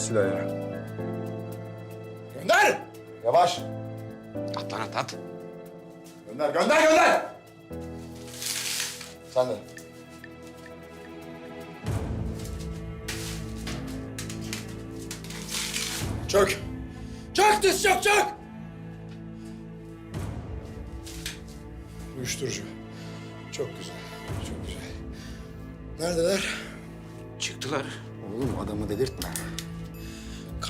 Silahı yere. Gönder! Yavaş. At lan at at. Gönder, gönder, gönder! Sen de. Çök. Çök diz çök çök! Uyuşturucu. Çok güzel, çok güzel. Neredeler? Çıktılar. Oğlum adamı delirtme.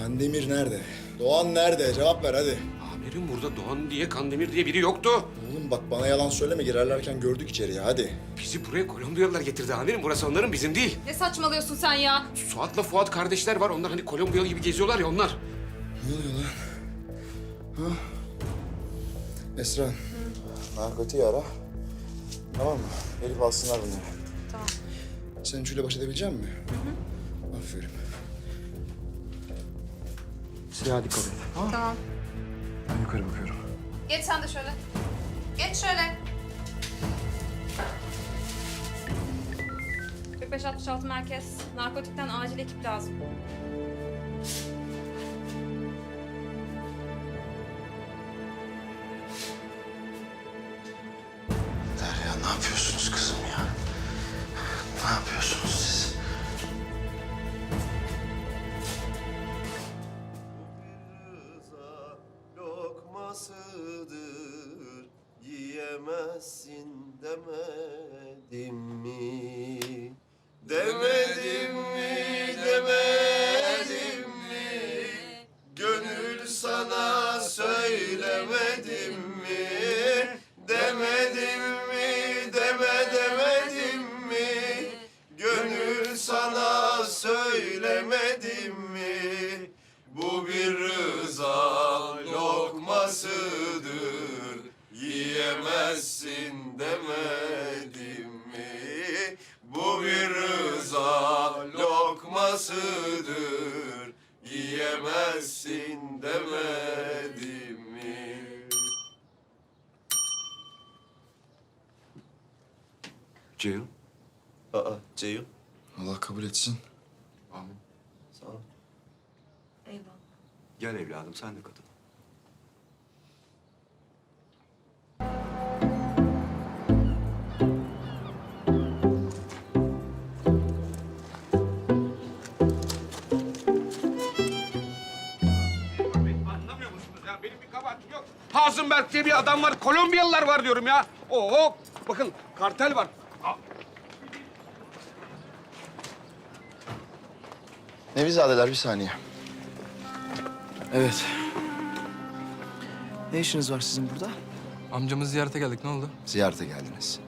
Kandemir nerede? Doğan nerede? Cevap ver hadi. Amirim burada Doğan diye Kandemir diye biri yoktu. Oğlum bak bana yalan söyleme girerlerken gördük içeriye hadi. Bizi buraya Kolombiyalılar getirdi amirim. Burası onların bizim değil. Ne saçmalıyorsun sen ya? Suat'la Fuat kardeşler var. Onlar hani Kolombiyalı gibi geziyorlar ya onlar. Ne oluyor lan? Ha? Esra. Narkotiği ara. Tamam mı? Elif alsınlar bunları. Tamam. Sen üçüyle baş edebilecek misin? Hı hı. Aferin. Silah dikkat et. Tamam. Ben yukarı bakıyorum. Geç sen de şöyle. Geç şöyle. 45-66 merkez. Narkotikten acil ekip lazım. Yiyemezsin demedim mi? Demedim mi, demedim mi? Gönül sana söylemedim mi? Demedim Ceyhun. Aa Ceyhun. Allah kabul etsin. Amin. Sağ ol. Gel evladım sen de katıl. Yok. Hazenberg diye bir adam var. Kolombiyalılar var diyorum ya. Oo, bakın kartel var. Aa, Nevizadeler bir saniye. Evet. Ne işiniz var sizin burada? Amcamızı ziyarete geldik. Ne oldu? Ziyarete geldiniz.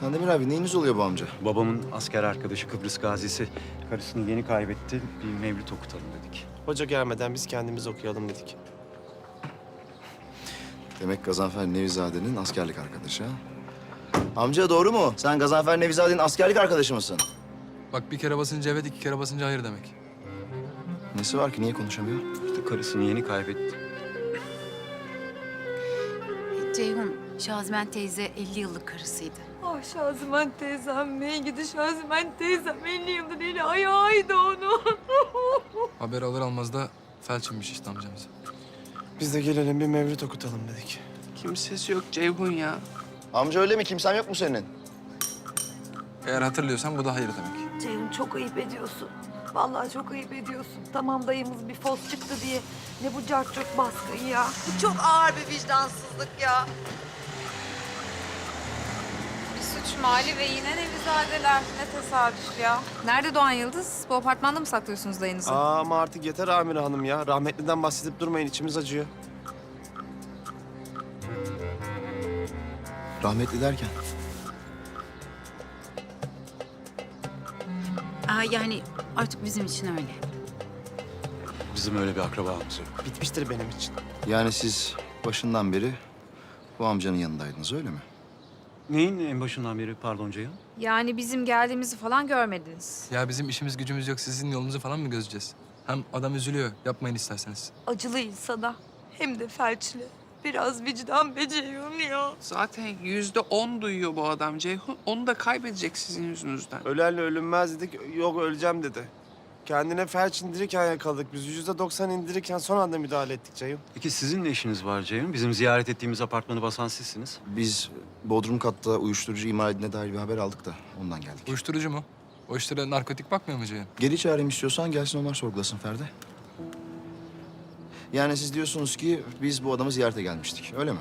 Kandemir abi neyiniz oluyor bu amca? Babamın asker arkadaşı Kıbrıs gazisi karısını yeni kaybetti. Bir mevlüt okutalım dedik. Hoca gelmeden biz kendimiz okuyalım dedik. Demek Gazanfer Nevizade'nin askerlik arkadaşı ha? Amca doğru mu? Sen Gazanfer Nevizade'nin askerlik arkadaşı mısın? Bak bir kere basınca evet, iki kere basınca hayır demek. Nesi var ki? Niye konuşamıyor? İşte karısını yeni kaybetti. Ceyhun, Şazimen teyze 50 yıllık karısıydı. Ah Şazimen teyzem, ne gidi Şazimen teyzem. 50 yıldır eli ayağıydı onun. Haber alır almaz da felçinmiş işte amcamız. Biz de gelelim bir mevlüt okutalım dedik. Kimsesi yok Ceyhun ya. Amca öyle mi? Kimsen yok mu senin? Eğer hatırlıyorsan bu da hayır demek. Ceyhun çok ayıp ediyorsun. Vallahi çok ayıp ediyorsun. Tamam dayımız bir fos çıktı diye. Ne bu cart çok baskın ya. Bu çok ağır bir vicdansızlık ya. Bir suç mali ve yine Nevizadeler. Ne tesadüf ya. Nerede Doğan Yıldız? Bu apartmanda mı saklıyorsunuz dayınızı? Aa, ama artık yeter Amire Hanım ya. Rahmetliden bahsedip durmayın içimiz acıyor. Rahmetli derken. Aa, yani artık bizim için öyle. Bizim öyle bir akrabamız yok. Bitmiştir benim için. Yani siz başından beri bu amcanın yanındaydınız öyle mi? Neyin en başından beri pardon Ceyhun? Yani bizim geldiğimizi falan görmediniz. Ya bizim işimiz gücümüz yok. Sizin yolunuzu falan mı gözeceğiz? Hem adam üzülüyor. Yapmayın isterseniz. Acılı insana. Hem de felçli. Biraz vicdan be Ceyhun ya. Zaten yüzde on duyuyor bu adam Ceyhun. Onu da kaybedecek sizin yüzünüzden. Ölenle ölünmez dedik. Yok öleceğim dedi. Kendine felç indirirken yakaladık. Biz yüzde doksan indirirken son anda müdahale ettik Ceyhun. Peki sizin ne işiniz var Ceyhun? Bizim ziyaret ettiğimiz apartmanı basan sizsiniz. Biz Bodrum katta uyuşturucu imal edildiğine dair bir haber aldık da ondan geldik. Uyuşturucu mu? O işlere narkotik bakmıyor mu Ceyhun? Geri çağırayım istiyorsan gelsin onlar sorgulasın Ferdi. Yani siz diyorsunuz ki biz bu adamı ziyarete gelmiştik öyle mi?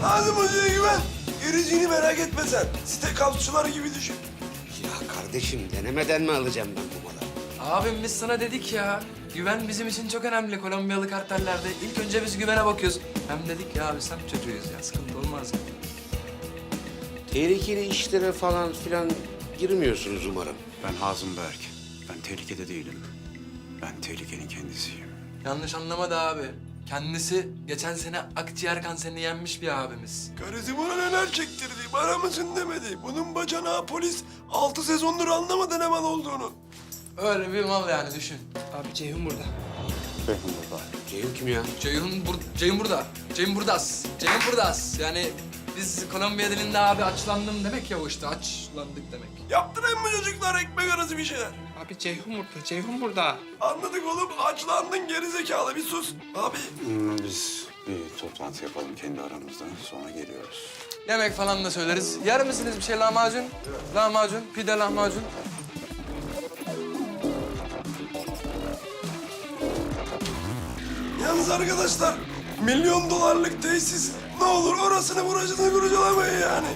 Nazım Hoca'ya güven. Gericiğini merak etme sen. Site kapçıları gibi düşün. Ya kardeşim denemeden mi alacağım ben bu malı? Abim biz sana dedik ya. Güven bizim için çok önemli Kolombiyalı kartellerde. İlk önce biz güvene bakıyoruz. Hem dedik ya biz hem çocuğuyuz ya. Sıkıntı olmaz. Tehlikeli işlere falan filan girmiyorsunuz umarım. Ben Hazım Berk. Ben tehlikede değilim. Ben tehlikenin kendisiyim. Yanlış anlama da abi. Kendisi geçen sene akciğer kanserini yenmiş bir abimiz. Karısı bana neler çektirdi. Bana mısın demedi. Bunun bacanağı polis altı sezondur anlamadı ne mal olduğunu. Öyle bir mal yani düşün. Abi Ceyhun burada. Ceyhun burada. Ceyhun kim ya? Ceyhun, bur Ceyhun burada. Ceyhun burdas. Ceyhun burdas. Yani biz Kolombiya dilinde abi açlandım demek ya o işte. Açlandık demek. Yaptırayım mı çocuklar ekmek arası bir şeyler? Abi Ceyhun burada. Ceyhun burada. Anladık oğlum. Açlandın gerizekalı bir sus. Abi Hmm, Biz bir toplantı yapalım kendi aramızda. Sonra geliyoruz. Yemek falan da söyleriz. Yer misiniz bir şey lahmacun? Lahmacun, pide lahmacun. Yalnız arkadaşlar milyon dolarlık tesis ne olur orasını burasını kurcalamayın yani.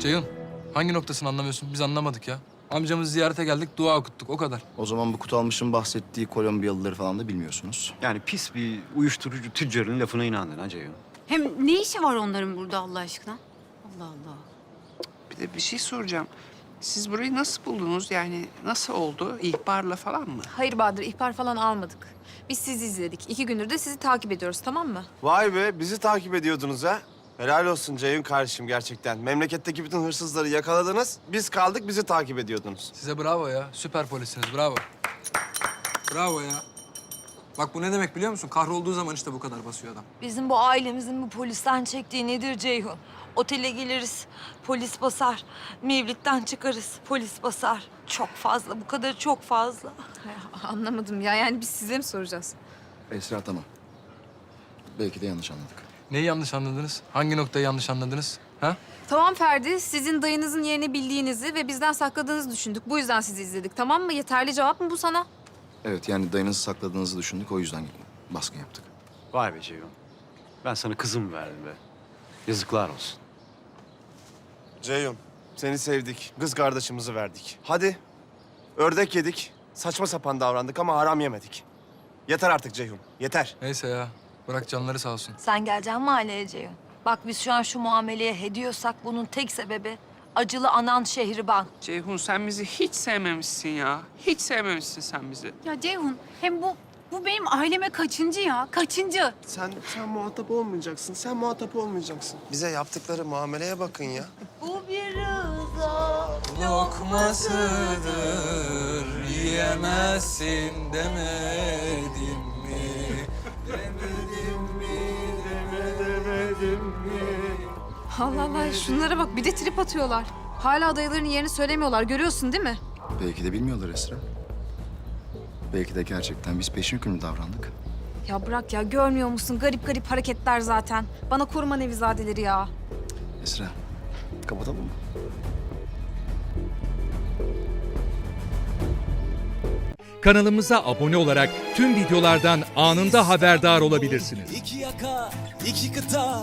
Ceyhun, hangi noktasını anlamıyorsun? Biz anlamadık ya. Amcamızı ziyarete geldik, dua okuttuk. O kadar. O zaman bu Kutalmış'ın bahsettiği Kolombiyalıları falan da bilmiyorsunuz. Yani pis bir uyuşturucu tüccarın lafına inandın ha Ceyhun. Hem ne işi var onların burada Allah aşkına? Allah Allah. Bir de bir şey soracağım. Siz burayı nasıl buldunuz? Yani nasıl oldu? İhbarla falan mı? Hayır Bahadır, ihbar falan almadık. Biz sizi izledik. İki gündür de sizi takip ediyoruz, tamam mı? Vay be bizi takip ediyordunuz ha. Helal olsun Ceyhun kardeşim gerçekten. Memleketteki bütün hırsızları yakaladınız. Biz kaldık bizi takip ediyordunuz. Size bravo ya. Süper polissiniz, bravo. Bravo ya. Bak bu ne demek biliyor musun? Kahrolduğu zaman işte bu kadar basıyor adam. Bizim bu ailemizin bu polisten çektiği nedir Ceyhun? Otele geliriz, polis basar. Mevlitten çıkarız, polis basar. Çok fazla, bu kadar çok fazla. Anlamadım ya, yani biz size mi soracağız? Esra tamam. Belki de yanlış anladık. Neyi yanlış anladınız? Hangi noktayı yanlış anladınız? Ha? Tamam Ferdi, sizin dayınızın yerini bildiğinizi ve bizden sakladığınızı düşündük. Bu yüzden sizi izledik, tamam mı? Yeterli cevap mı bu sana? Evet yani dayınızı sakladığınızı düşündük o yüzden baskın yaptık. Vay be Ceyhun. Ben sana kızım verdim be. Yazıklar olsun. Ceyhun seni sevdik. Kız kardeşimizi verdik. Hadi. Ördek yedik. Saçma sapan davrandık ama haram yemedik. Yeter artık Ceyhun. Yeter. Neyse ya. Bırak canları sağ olsun. Sen geleceksin mahalleye Ceyhun. Bak biz şu an şu muameleye hediyorsak bunun tek sebebi acılı anan Şehriban. Ceyhun sen bizi hiç sevmemişsin ya. Hiç sevmemişsin sen bizi. Ya Ceyhun hem bu bu benim aileme kaçıncı ya? Kaçıncı? Sen sen muhatap olmayacaksın. Sen muhatap olmayacaksın. Bize yaptıkları muameleye bakın ya. Bu bir rıza. Lokmasıdır, yiyemezsin demedim Allah Allah, şunlara bak. Bir de trip atıyorlar. Hala dayılarının yerini söylemiyorlar. Görüyorsun değil mi? Belki de bilmiyorlar Esra. Belki de gerçekten biz peşin hükümlü davrandık. Ya bırak ya, görmüyor musun? Garip garip hareketler zaten. Bana koruma nevizadeleri ya. Esra kapatalım mı? Kanalımıza abone olarak tüm videolardan anında haberdar olabilirsiniz. İki yaka, iki kıta,